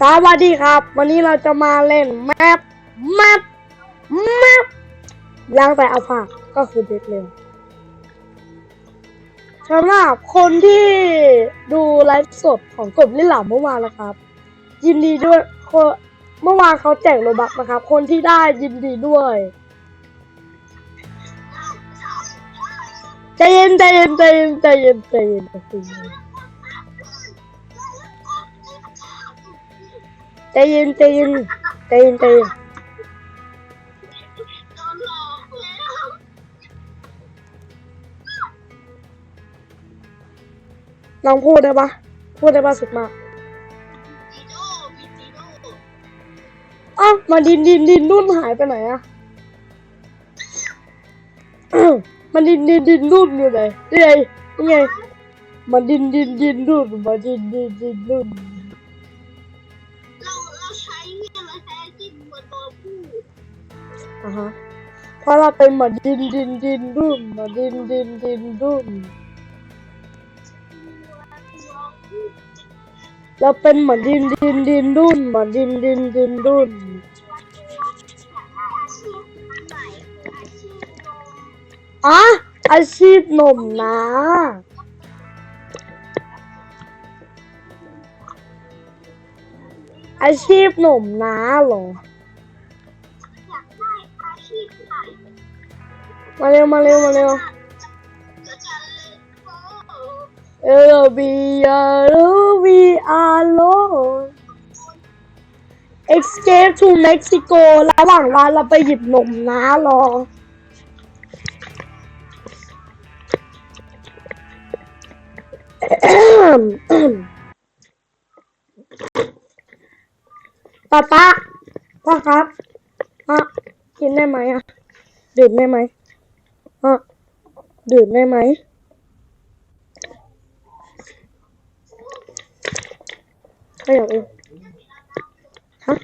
สวัสดีครับ วันนี้เราจะมาเล่นแมปแมปแมปล้างแต่อัลฟาก็คือเด็กเร็วสำหรับคนที่ดูไลฟ์สดของกบลิลหลาเมื่อวานนะครับ ยินดีด้วยเมื่อวานเขาแจกโลบักนะครับ คนที่ได้ยินดีด้วยใจเย็นใจเย็นใจเย็นใจเย็นใจเย็น ใจเย็นใจเย็นใจเย็นใจเย็นใจเย็นลองพูดได้ปะพูดได้ปะสุดมากอ้าวมาดินดินดินนุ่นหายไปไหนอะมันดินดินดินนุ่นอยู่ไหนนี่ไงนี่ไงมันดินดินดินนุ่นมาดินดินดินนุ่น อะฮะเพราะเราเป็นหมาดินดินดินนุ่นมาดินดินดินนุ่นเราเป็นเหมือนดินดินดินดุนเหมือนดินดินดินดุนอาชีพใหม่อาชีพโดมอะอาชีพหนุ่มนะอาชีพหนุ่มนะเหรอ มาเร็วมาเร็วมาเร็วเลยโอ้เอลบีอาร์บีอาร์โล Escape to Mexico ระหว่างวันเราไปหยิบนมนะรอป้าป้าครับพ่อกินได้ไหมอะดื่มได้ไหม พ่อดื่มได้ไหมไม่อย่างอื่นฮะ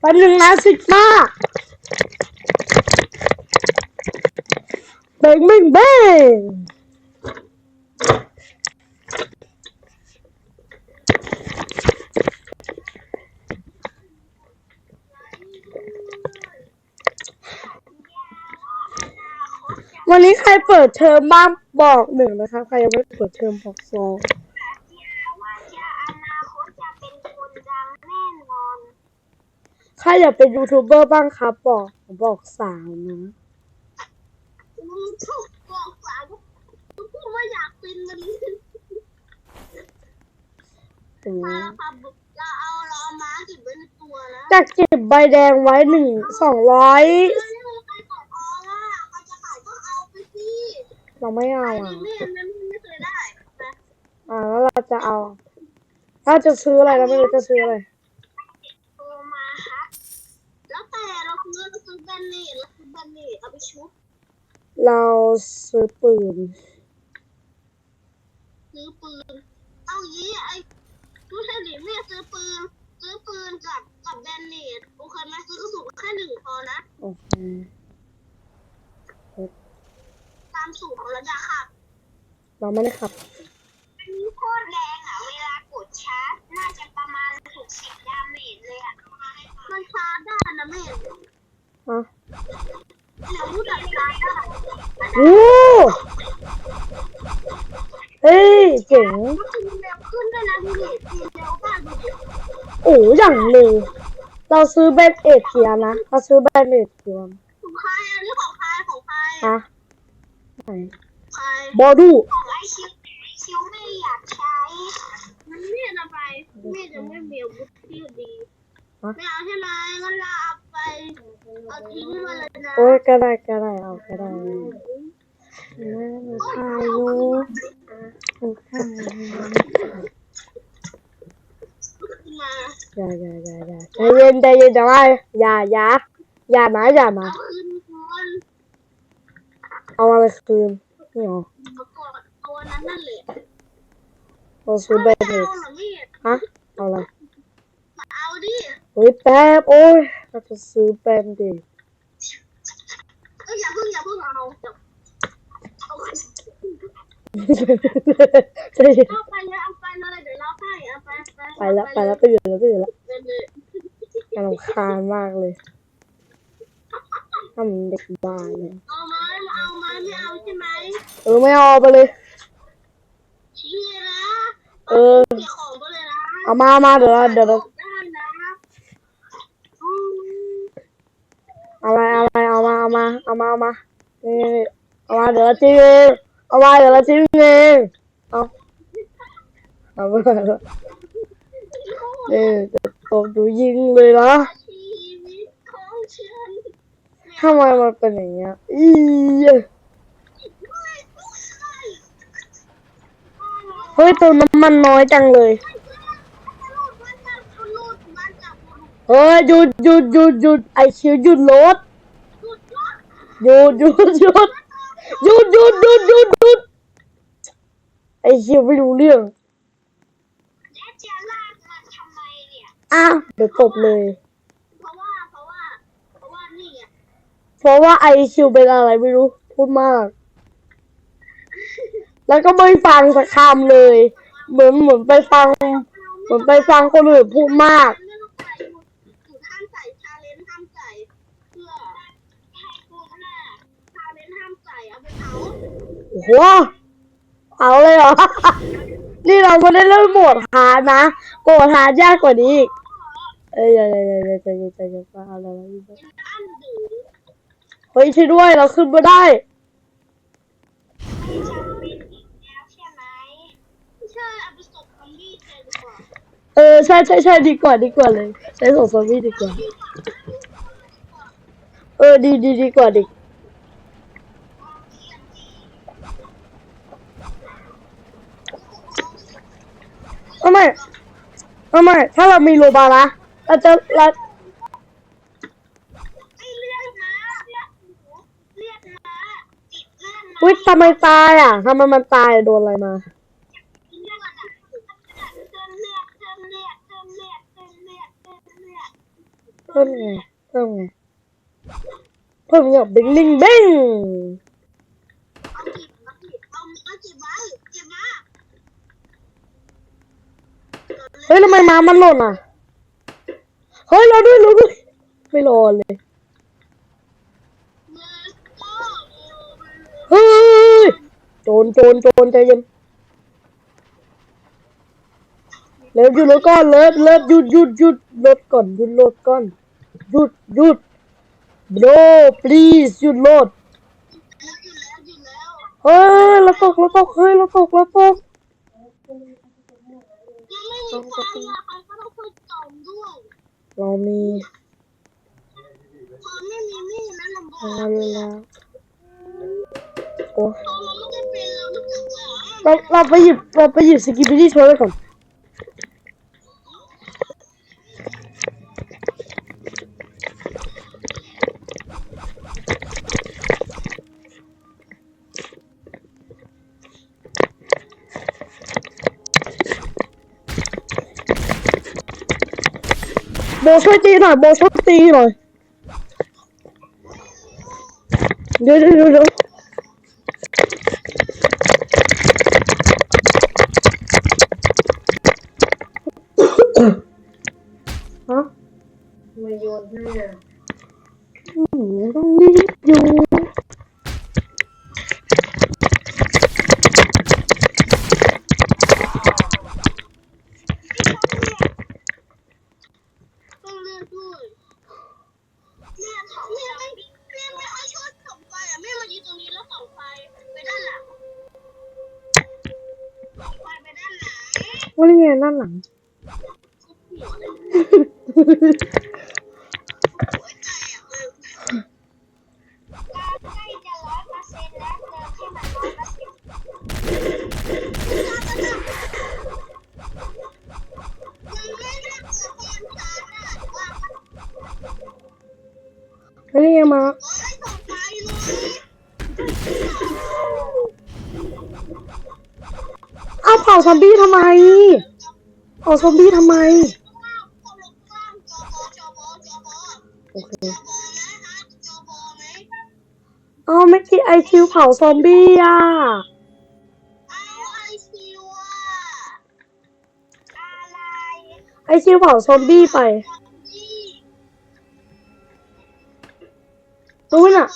แป๊บนึงนะสิมากเบ่งเบ่งเบ่ง วันนี้ใครเปิดเทอมบ้างบอกหนึ่งนะคะใครยังไม่เปิดเทอมบอกสองว่าจะอนาคตจะเป็นคนดังแน่นอนใครอยากเป็นยูทูบเบอร์บ้างครับบอกบอกสาวนะมึงถูกบอกสาวกูพูดว่าอยากเป็นมันอืมมาค่ะเราเอาเราเอาม้าเก็บไว้ในตัวนะจะเก็บใบแดงไว้หนึ่งสองร้อย เราไม่เอาขายอะดีไม่อันนั้นไม่เคยได้นะอ่าแล้วเราจะเอา ถ้าจะซื้ออะไรเราไม่รู้จะซื้ออะไรโทรมาฮะแล้วแต่เราซื้อเราซื้อแบรนด์เนตเราซื้อแบรนด์เนตเอาไปชุบเราซื้อปืนซื้อปืน เอางี้ไอ้ผู้ชายหนีไม่ซื้อปืน ซื้อปืนกับกับแบรนด์เนตโอเคไหมซื้อกระสุนแค่หนึ่งพอนะ โอเค ตามสูตรของระดับค่ะเราไม่ได้ขับ อันนี้โคตรแรงอะ เวลากดชาร์จน่าจะประมาณหกสิบดาเมจเลยอะ มันชาร์จได้นะแม่อะเดี๋ยวพูดแบบชาร์จได้โอ้เฮ้ยเจ๋งมันคือเร็วขึ้นด้วยนะดูดิตีเร็วมากดูดิโอ้อย่างเร็วเราซื้อแบนเอ็ดเกียร์นะเราซื้อแบนเอ็ดเกียร์ของใครอันนี้ของใครของใครฮะไหนใคร บอดูของไอชิวชิวไม่อยากใช้ มันเรียนอะไรแม่จะไม่มีอาวุธที่ดีไม่เอาใช่ไหมงั้นเราเอาไปเอาทิ้งมาเลยนะโอ้ยก็ได้ก็ได้เอาก็ได้แม่หนูถ่ายอยู่หนูถ่ายอยู่มาอย่าอย่าอย่าอย่าใจเย็นใจเย็นจะว่าอย่าอย่าอย่านะอย่านะ เอาคืนก่อนเอาอะไรคืนนี่หรอเอาก่อนเอาอันนั้นนั่นแหละเราซื้อแบนเอาเอ็ดเหรอแม่ฮะเอาอะไรมาเอาดิเฮ้ยแป๊บโอ้ยเราจะซื้อแบนเอ็ดเอ้ยอย่าเพิ่งอย่าเพิ่งเอาเดี๋ยวเอาใจเย็นเอาไปเลยเอาไปเลยเดี๋ยวเราให้อะไปแล้วไปอยู่แล้วไปอยู่แล้วเดินเลยน่ารำคาญมากเลย ทำเด็กบ้าเลยเอาไหมเอาไหมไม่เอาใช่ไหมเออไม่เอาไปเลยชี้เลยนะเออเกี่ยวของไปเลยนะเอามามาเดี๋ยวเราเดี๋ยวเราได้นะอืมเอามาเอามาเอามาเอามาเอามาเอามานี่เอามาเดี๋ยวเราจิ้มเองเอามาเดี๋ยวเราจิ้มเองเอาเอามาเนี่ยจะตบดูยิงเลยนะชีวิตของฉัน ทำไมมันเป็นอย่างเงี้ยอีไม่ไม่เฮ้ยตัวน้ำมันน้อยจังเลย เฮ้ยหยุดหยุดหยุดหยุดไอคิวหยุดรถหยุดหยุดหยุดหยุดหยุดหยุดหยุดหยุดไอคิวไม่รู้เรื่องอะเดี๋ยวตบเลย เพราะว่าไอคิวเป็นอะไรไม่รู้พูดมาก แล้วก็ไม่ฟังสักคำเลย เหมือนเหมือนไปฟัง เหมือนไปฟังคนอื่นพูดมาก ห้ามใส่ชาเลนห้ามใส่เพื่อให้กูหน้าชาเลนห้ามใส่เอาไปเผาโอ้โหเอาเลยเหรอ นี่เราไม่ได้เล่นโหมดฮาร์ดนะโหมดฮาร์ดยากกว่านี้อีกเอ้ยอย่าอย่าอย่าอย่าใจเย็นใจเย็นเอาอะไรมาอีกเป็นอันดื้อ เฮ้ยช่วยด้วยเราขึ้นมาได้ไม่จำเป็นอีกแล้วใช่ไหมไม่ใช่เอาไปศพซอมบี้แทนดีกว่าเออใช่ใช่ใช่ดีกว่าดีกว่าเลยใช้ส่งซอมบี้ดีกว่า เออดีดีดีกว่าดิทำไมทำไมถ้าเรามีโลบานะเราจะเรา อุ้ยทำไมตายอะทำไมมันตายโดนอะไรมา เพิ่มไงเพิ่มไงเพิ่มเงาบิงบิ้งบิ้งเฮ้ยทำไมมามันหล่นอะ เฮ้ยรอด้วยรอด้วยไม่รอเลย โจรโจรโจรใจเย็นเร็วหยุดรถก่อนเลิฟเลิฟหยุดหยุดหยุดรถก่อนหยุดรถก่อนหยุดหยุด bro please หยุดรถหยุดแล้วหยุดแล้วเฮ้ยเราตกเราตกเฮ้ยเราตกเราตกยังไม่มีไฟอะใครก็ต้องช่วยจอมด้วยเรามีพอไม่มีมีดนะลำบาอะกไรแล้วโอ้ Lan lan bayır lan bayır 8. sonra kal. Boşluk değil ha, boşluk değil ha. Ini ya, Mak. เอาเผาซอมบี้ทำไม เผาซอมบี้ทำไม โอเคเอาไม่คิดไอคิวเผาซอมบี้อะไอซิวอะอะไรไอชิวเผาซอมบี้ไปรู้ไหมน่ะ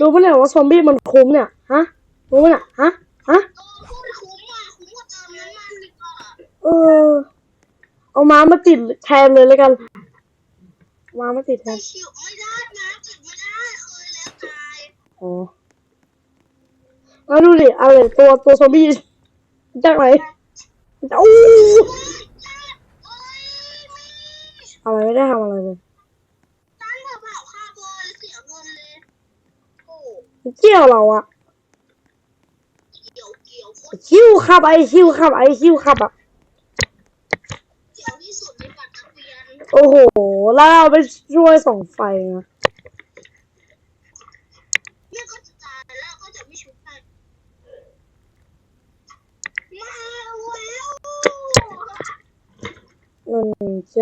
รู้ไหมเนี่ยว่าซอมบี้มันคุ้มเนี่ย ฮะ รู้ไหมน่ะ ฮะ ก็พูดคุ้มอะคุ้มกว่าเติมน้ำมันดีกว่า เออ เอาม้ามาติดแทนเลยแล้วกัน ม้ามาติดแทไม่นชิวไม่ได้นะจิตไม่ได้เคยแล้วตายอ๋อแล้วดูดิอะไรตัวตัวซอมบี้จากไหนโอ้เฮ้ยมีอะไรไม่ได้ทำอะไรเลยตั้งกระเป๋าคาร์บอนเสียเงินเลยโอ้เกี่ยวเราอะเกี่ยวเกี่ยวโคตรชิวขับไอชิวขับไอชิวขับอะเกี่ยวที่ สุดในปัตตะเพียนโอ้โหแล้วเราไปช่วยส่องไฟนะเนี่ยก็จะตายแล้วก็จะไม่ชุบให้มาแล้วนั่นใจ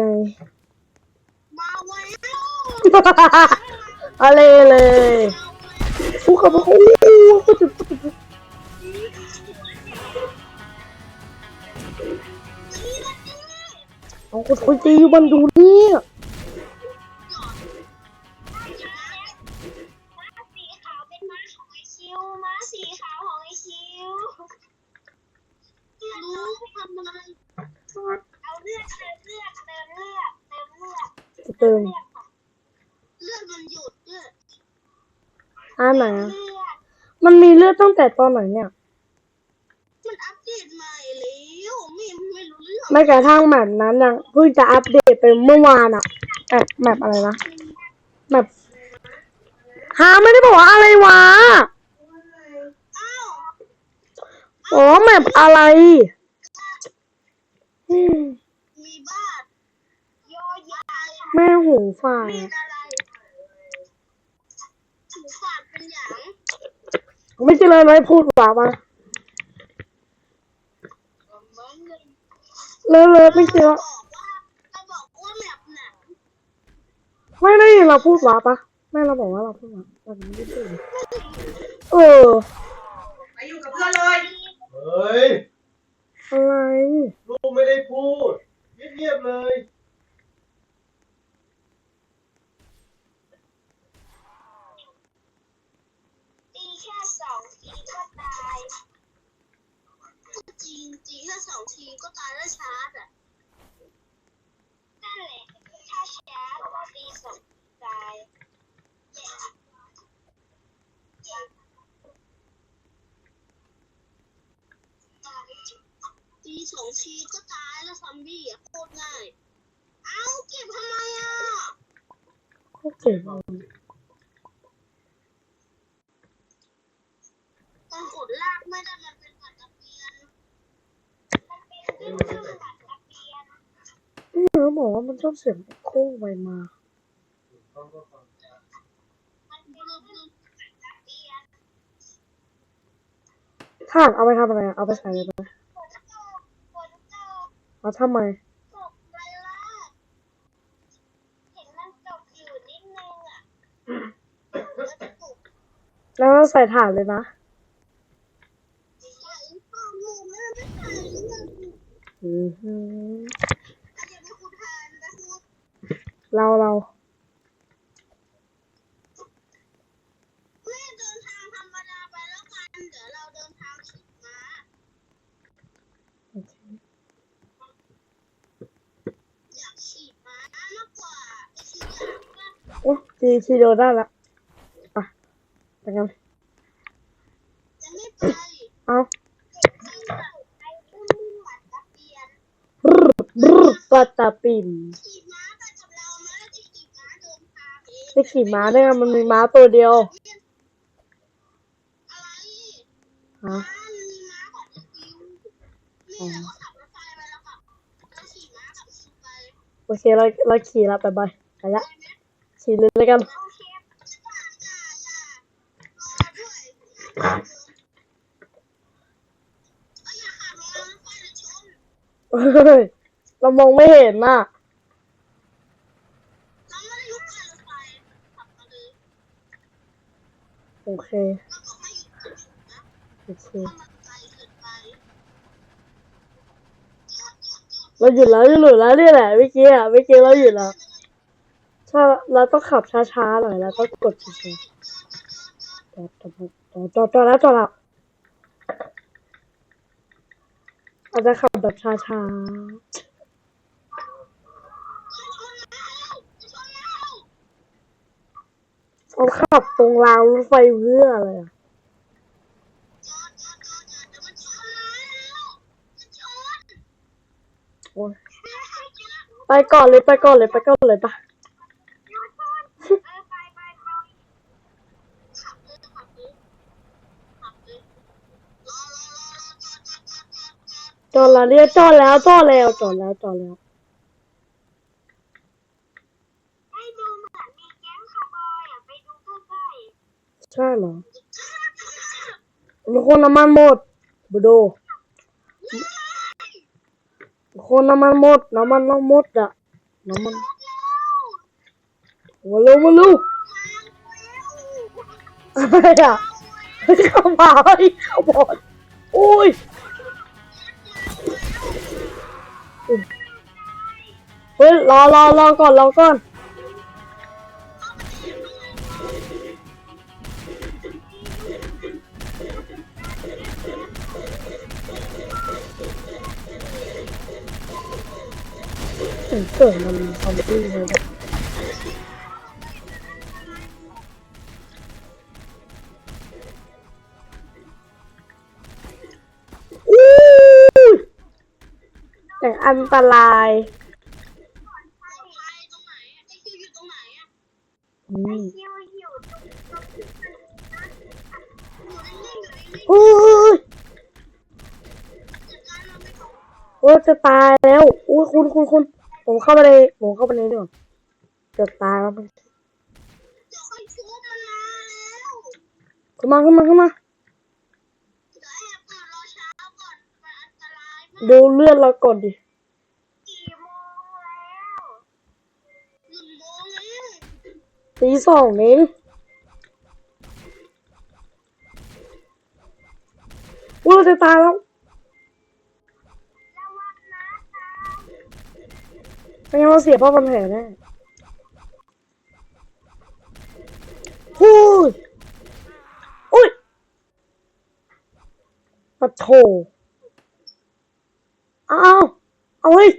มาแล้วอะไรเลยฟูขับโอ้โหโคตรโรู้ทำอะไรเอาเลือดเติมเลือดเติมเลือดเติมเลือดจะเติมเลือดมันหยุดเลือดอ่าไหนมันมีเลือดตั้งแต่ตอนไหนเนี่ย มันอัปเดตใหม่แล้วไม่ไม่รู้เรื่อง ไม่กระทั่งแมปนั้นยังเพิ่งจะอัปเดตไปเมื่อวานอะแมปอะไรนะแมปหาไม่ได้บอกว่าอะไรวะอ๋อแมปอะไรอืมแม่หูฝ่าดเป็นอย่างไม่ใช่เลยไม่พูดหวาปะมันเลย เลอะเลอะไม่ใช่บอว่ากว่าเราบอกว่าแมปหนังไม่ได้ยินเราพูดหวาปะแม่เราบอกว่าเราพูดหวาเราไม่ได้พูดเออไปอยู่กับเพื่อนเลยเฮ้ยอะไรลูกไม่ได้พูดเงียบๆเลยตีแค่สองทีก็ตาย จริงตีแค่สองทีก็ตายแล้วชาร์จอะนั่นแหละถ้าชาร์จตีสองตายตีสองทีก็ตายแล้วซอมบี้อะโคตรง่าย เอ้าเก็บทำไมอะก็เก่งตอนกดลากไม่ได้มันเป็นปัตตะเพียน มัน เป็นเครื่องปัตตะเพียนนี่เราบอกว่ามันชอบเสียงโค้งไปมามันเป็นเครื่องปัตตะเพียนถ่านเอาไปทำอะไรอะเอาไปใส่เลยไหมฝนตกฝนตกเอาทำไมตกไปละเห็นมันตกอยู่นิดนึงอะแล้วจะตกแล้วเราใส่ถ่านเลยนะ ทางขี่ม้าโอเคอยากขี่ม้ามากกว่าไอ้ที่อยากว่าโอ้ทีทีเดียวได้ละอะไปกันจะไม่ไปเอา ไม่ไปไปอุ้มหมัดตะเพียน บรึบรึบ ปัตตาปิ่นขี่ม้าไปกับเราไหมจะขี่ม้าเดินทางเองไปขี่ม้าได้ไงมันมีม้าตัวเดียวอะไรฮะม้ามีม้าของไอคิวนี่แหละก็ขับรถไฟไปแล้วค่ะแล้วขี่ม้ากับคิวไปโอเคเราเราขี่ละไปบายไปละได้ไหมขี่เลยแล้วกันโอเคอย่าอย่าอย่ารอด้วยเอ้ยอย่าขับรถไฟเดี๋ยวชนเฮ้ย เรามองไม่เห็นน่ะเรากโอเคเราหยุดก็หยุดนะโอเคถ้ามันไกลเกินไปหยุดหยุดหยุดเราหยุดแล้วหยุดแล้วนี่แหละเมื่อกี้อะเมื่อกี้เราหยุดแล้วถ้าเราต้องขับช้าๆหน่อยเราต้องกดช้าๆจอดจอดจอดจอแล้วจอดแล้วเราจะขับแบบช้าชนแล้วชนแล้ว ๆ เขาขับตรงรางรถไฟเพื่ออะไรอะจอดจอดจอดจอดเดี๋ยวมันชนแล้วมันชนโอ้ยไปก่อนเลยไปก่อนเลยไปก่อนเลยปะเออไปไปไปขับเลยขับเลยขับเลยรอรอรอรอจอดจอดจอดจอดจอดจอดแล้วเนี่ยจอดแล้วจอดแล้วจอดแล้วจอดแล้ว ให้ดูเหมือนมีแก๊งคาร์บอยอะไปดูใกล้ ใช่เหรอๆมีคนน้ำมันหมดบูโดคนน้ำมันหมดน้ำมันต้องหมดอะน้ำมันมาเร็วมาเร็วอะไรอะเข้ามาเข้าบอดโอ้ยเฮ้ยรอรอรอก่อนรอก่อน เกิดมันทำได้ยังไงวะอู้ยแต่อันตรายปลอดภัยตรงไหนอะไอคิวอยู่ตรงไหนอะอืมคิวอยู่ตรงตรงที่มันอยู่นิ่งๆอยู่นิ่งโอ้ยๆจัดการมันไปก่อนโอ้จะตายแล้ว อุ้ยคุณคุณคุณ ผมเข้าไปในผมเข้าไปในนี่ก่อนจะตายแล้วมันเดี๋ยวค่อยชุบมันมาแล้วขึ้นมาขึ้นมาขึ้นมาเดี๋ยวแอบตื่นรอเช้าก่อนมันอันตรายมากดูเลือดเราก่อนดิกี่โมงแล้วหนึ่งโมงแล้วตีสองเองอุ้ยเราจะตายแล้ว ระวังนะตา ไม่งั้นเราเสียพ่อพันแผลแน่ฮู้ยอุ้ยปะโถเอาเอาเฮ้ย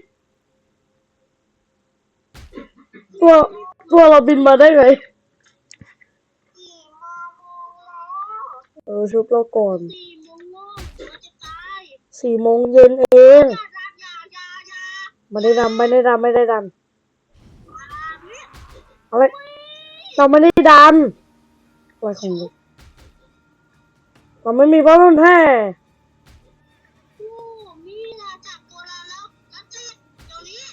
ตัวตัวเราบินมาได้ไงเออชุบเราก่อนสี่โมงเย็นเอง ไม่ได้ดำไม่ได้ดำไม่ได้ดันอ่าเนี่ยอะไรเราไม่ได้ดันอะไรของเราเราไม่มีพ่อพันแผลโอ้มีนะจับตัวเราแล้วแล้วติดเดี๋ยวนี้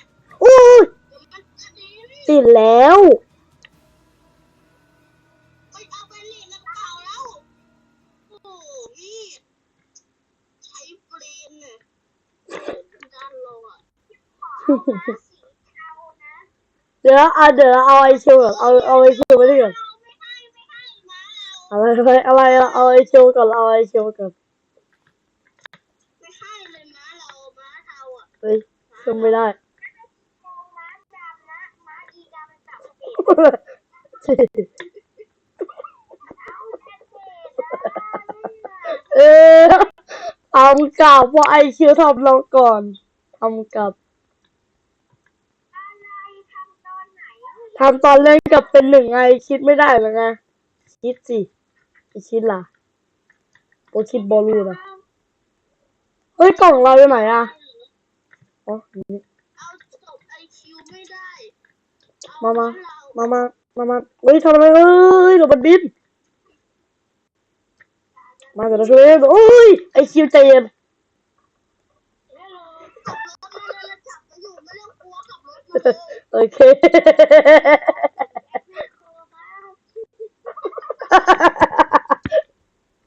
อุ้ยเดี๋ยวมันจะดีนี่ติดแล้ว ไปเอาไปเล่นน้ำเปล่าแล้ว โอ้นี่ใช้เบรนเนี่ยด้านลงอะขอเอามาสีเทานะ เดี๋ยวเอาเดี๋ยวเอาไอคิวก่อนเอาเอาไอคิวไปดิก่อนเอาไม่ให้ไม่ให้มาเอาอะไรอะไรอะไรอะเอาไอคิวก่อนเอาไอคิวก่อนไม่ให้เลยนะเราม้าเทาอะเฮ้ยทำไม่ได้ม้าดำนะม้าอีดำจับสีเอาแค่เศษนะเออทำกลับว่าไอคิวทำเราก่อนทำกลับ อะไรทำตอนไหน ทำตอนเล่นกับเป็นหนึ่งไง คิดไม่ได้หรือไง คิดสิไม่คิดล่ะโอคิดบอลลูนอะเฮ้ยกล่องเราอยู่ไหนอะอ๋อนี่เอาจบไอคิวไม่ได้มามามามามามาเฮ้ยทำอะไรเอ้ยเดี๋ยวมันบิน มาเดี๋ยวเราช่วยเองโอ้ยไอคิวใจเย็น ไม่รู้ขับรถมาเลยจับไปอยู่ไม่ต้องกลัวขับรถมาเลย โอเคไม่กลัวมาก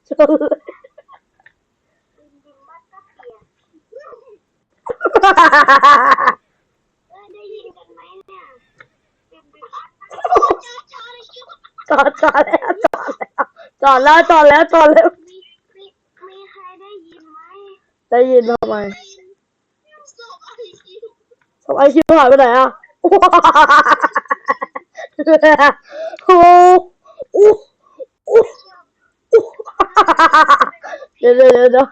ชนเลยบินบินมากก็เปลี่ยนเอ้ยได้ยินกันไหมเนี่ยบินบินมากจอดจอดไอคิวจอดจอดแล้วจอดแล้วจอดแล้วจอดแล้วจอดแล้ว มีมีใครได้ยินไหม ได้ยินทำไม ได้ยินศพไอคิว ทำ ไอคิวหายไปไหนอะโอ้โอ้โอ้เดี๋ยวเดี๋ยวเดี๋ยว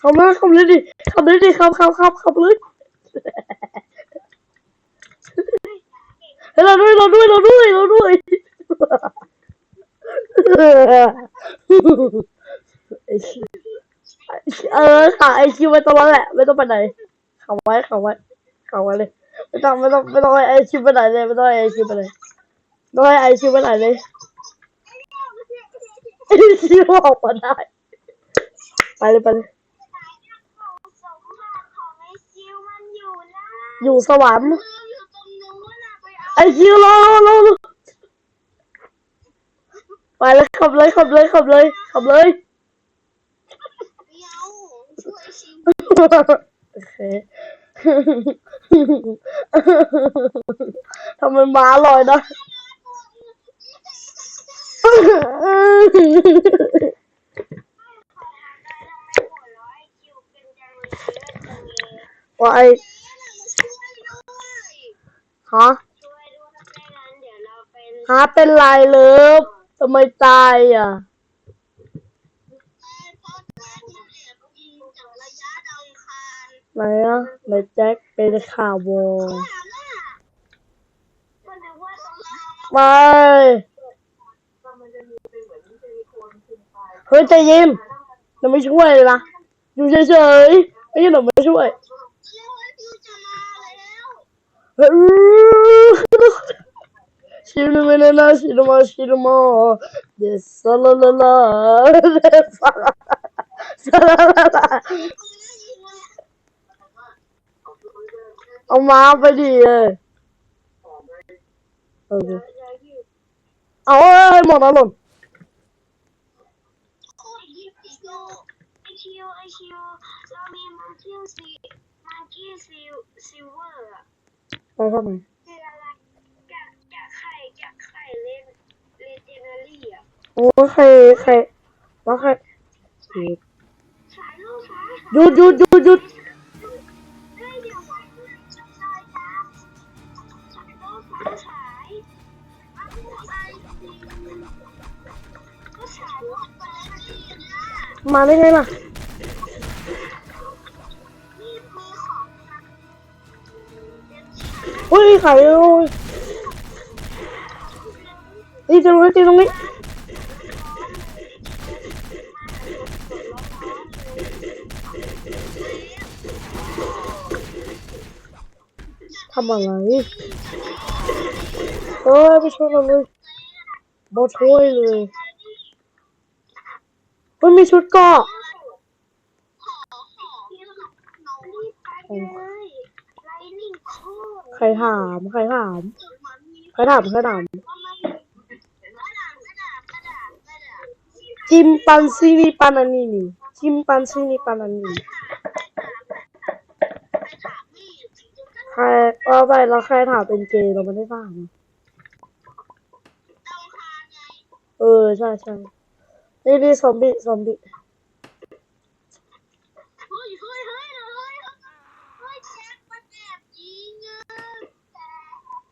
ขับรถขับรถขับเลยขับเลยดิขับเลยดิขับขับขับขับเลยเราด้วยเราด้วยเราด้วยเราด้วย เออค่ะไอคิวไม่ต้องแล้วแหละ ไม่ต้องไปไหนขับไว้ขับไว้ขับไว้เลย ไม่ต้องไม่ต้องไม่ต้องไอคิวไปไหนเลยไม่ต้องไอคิวไปไหนไม่ต้องไอคิวไปไหนเลยไอคิวออกมาได้ ไปเลยไปเลยอยู่สวรรค์ไอคิวรอรอรอรอ ไปเลยขับเลยขับเลยขับเลยขับเลยไปเอาช่วยชิวโอเคทำไมม้าลอยนะว่าไอฮะฮะเป็นไรเลิฟ ทำไมตายอะไหนอะไหนแจ็คเป็นข่าววอไม่เฮ้ยใจเย็นเราไม่ช่วยเลยนะอยู่เฉยๆไม่ใช่หนูไม่ช่วยเฮ้ย ชิลมาเนาชิลมาชิลม รี่อะโอ้ใครใครแล้วใครฉายรูปนะหยุดหยุดหยุดหยุดเฮ้ยเดี๋ยวมันจะฉายนะฉายรูปนะฉายอันนี้ไอซีก็ฉายรูปไปแล้วนี่นะมาได้ไงล่ะนี่มีของนะเป็นฉาอุ้ยไข่โอ้ย ตีตรงนี้ตีตรงนี้ทำอะไรเอ้ยไปช่วยเราเลยบอช่วยเลยเฮ้ยมีชุดเกาะใครถาม ใครถาม ใครถาม ใครถาม ว่ามันกระดาษกระดาษกระดาษกระดา ษจิมปันซีนีปานานีนี่จิมปันซีนีปานานีใครก็ไปแล้วใครถามเป็นเกย์เราไม่ได้ถามเออ ใช่ใช่นี่นี่ซอมบี้ซอมบี้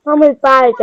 ถ้าไมตายแก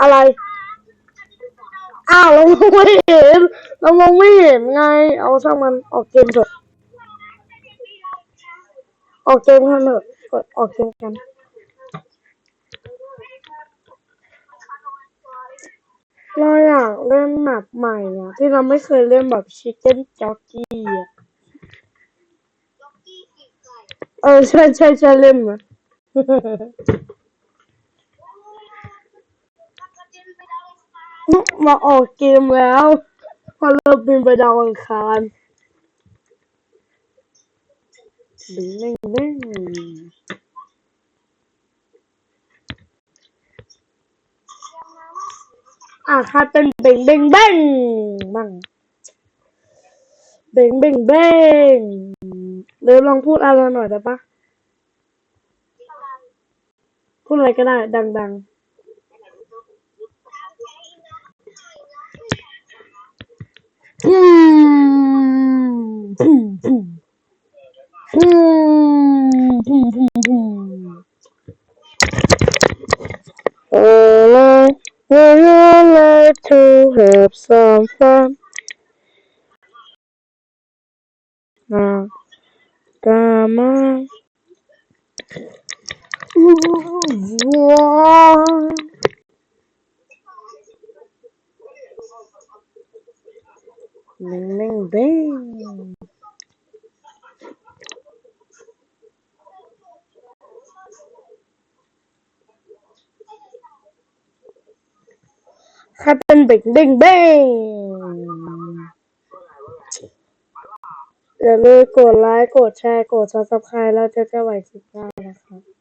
อะไร อ้าวเรามองไม่เห็น เรามองไม่เห็นไง เอาช่างมันออกเกมเถอะ ออกเกมกันเถอะกดออกเกมกันเราอยากเล่นแมปใหม่อะที่เราไม่เคยเล่นแบบชิคเก้นจ็อกกี้อะเออใช่ใช่ใช่เล่นมา มาออกเกมแล้วพอเริ่มบินไปดาวอังคารบิงดึงดึงอะคาเป็นเบ่งเบ่งเบ่งมั่งเบ่งเบ่งเบ่งเดี๋ยลองพูดอะไรหน่อยได้ปะ พูดอะไรก็ได้ ดังๆอืมอืมอืมอืมอืมอืมอืม Oh, would you like to have some fun? Now, come on. Bing, bing, bing. ใครเป็นเบ่งเบ่งเบ่งอย่าลืมกดไลค์ กดแชร์ กดซับสไครต์แล้วเจอกันใหม่คลิปหน้านะคะ